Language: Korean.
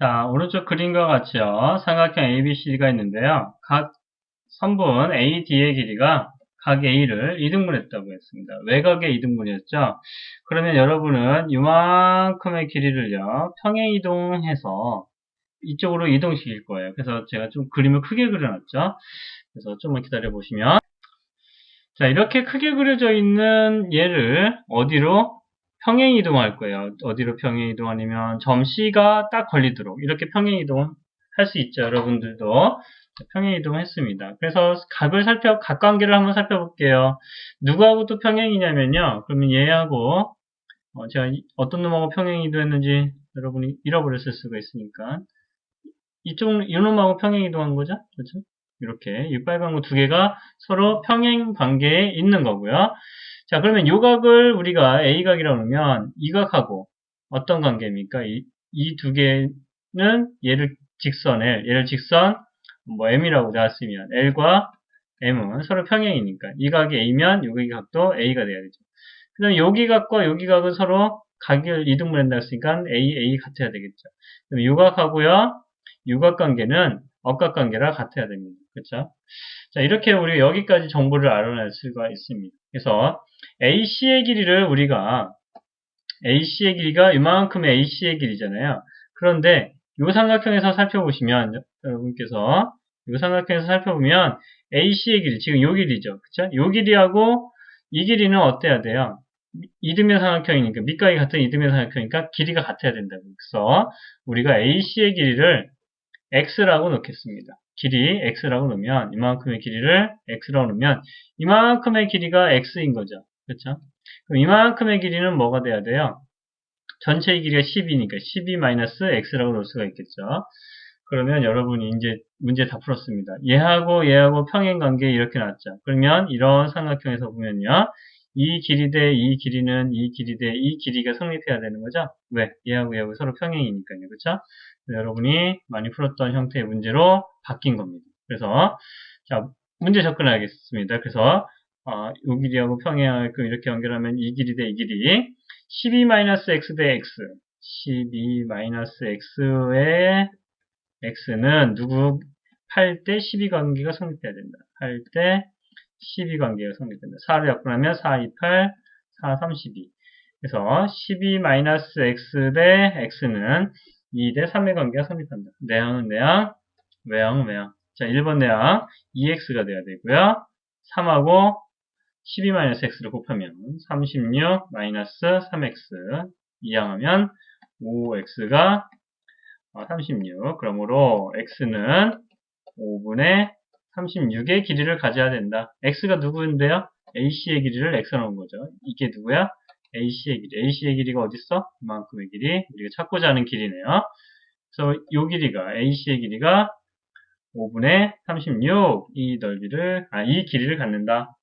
자, 오른쪽 그림과 같이요. 삼각형 ABCD가 있는데요. 각 선분 AD의 길이가 각 A를 이등분했다고 했습니다. 외곽의 이등분이었죠. 그러면 여러분은 이만큼의 길이를요. 평행 이동해서 이쪽으로 이동시킬 거예요. 그래서 제가 좀 그림을 크게 그려놨죠. 그래서 좀만 기다려 보시면 자, 이렇게 크게 그려져 있는 얘를 어디로 평행 이동할 거예요. 어디로 평행 이동하냐면 점 C가 딱 걸리도록 이렇게 평행 이동 할 수 있죠. 여러분들도 평행 이동했습니다. 그래서 각을 살펴 각 관계를 한번 살펴볼게요. 누구하고 또 평행이냐면요. 그러면 얘하고 어, 제가 이- 어떤 놈하고 평행 이동했는지 여러분이 잃어버렸을 수가 있으니까 이쪽 이놈하고 평행 이동한 거죠. 그렇죠? 이렇게 이 빨간 거 두 개가 서로 평행 관계에 있는 거고요. 자, 그러면 요 각을 우리가 A각이라고 하면 이 각하고 어떤 관계입니까? 이, 이두 개는 얘를 직선 L, 얘를 직선 뭐 M이라고 나왔으면 L과 M은 서로 평행이니까 이 각이 A면 여기 각도 A가 돼야 되죠. 그 다음에 여기 각과 여기 각은 서로 각을 이등분한다 했으니까 A, A 같아야 되겠죠. 그럼 요 각하고요, 유각 관계는 억각 관계라 같아야 됩니다. 그렇죠? 자, 이렇게 우리 여기까지 정보를 알아낼 수가 있습니다. 그래서 AC의 길이를 우리가 AC의 길이가 이만큼의 AC의 길이잖아요. 그런데 이 삼각형에서 살펴보시면 여러분께서 이 삼각형에서 살펴보면 AC의 길이 지금 요 길이죠. 그쵸? 요 길이하고 이 길이는 어때야 돼요? 이등변 삼각형이니까 밑각이 같은 이등변 삼각형이니까 길이가 같아야 된다고. 그래서 우리가 AC의 길이를 x라고 놓겠습니다. 길이 x라고 놓으면 이만큼의 길이를 x라고 놓으면 이만큼의 길이가 x인 거죠. 그렇죠? 그럼 이만큼의 길이는 뭐가 돼야 돼요? 전체의 길이가 10이니까 12-x라고 놓을 수가 있겠죠. 그러면 여러분이 이제 문제 다 풀었습니다. 얘하고 얘하고 평행 관계 이렇게 나왔죠. 그러면 이런 삼각형에서 보면요. 이 길이 대 이 길이는 이 길이 대 이 길이가 성립해야 되는 거죠. 왜? 얘하고 얘하고 서로 평행이니까요. 그렇죠? 여러분이 많이 풀었던 형태의 문제로 바뀐 겁니다. 그래서 자 문제 접근하겠습니다. 그래서 어, 이 길이하고 평행하게끔 이렇게 연결하면 이 길이 대 이 길이 12-x 대 x 12-x의 x는 누구 8 대 12 관계가 성립해야 된다. 8 대 12 관계가 성립된다. 4를 약분하면 4, 2, 8, 4, 32. 그래서 12-x 대 x는 2 대 3의 관계가 성립한다. 내항은 내항, 외항은 외항. 자, 1번 내항 2x가 돼야 되고요. 3하고 12-x를 곱하면 36-3x 2항하면 5x가 36. 그러므로 x는 5분의 36의 길이를 가져야 된다. x가 누구인데요? ac의 길이를 x 넣은 거죠. 이게 누구야? AC의 길이. AC의 길이가 어딨어? 이만큼의 길이. 우리가 찾고자 하는 길이네요. 그래서 이 길이가, AC의 길이가 5분의 36, 이 넓이를, 아, 이 길이를 갖는다.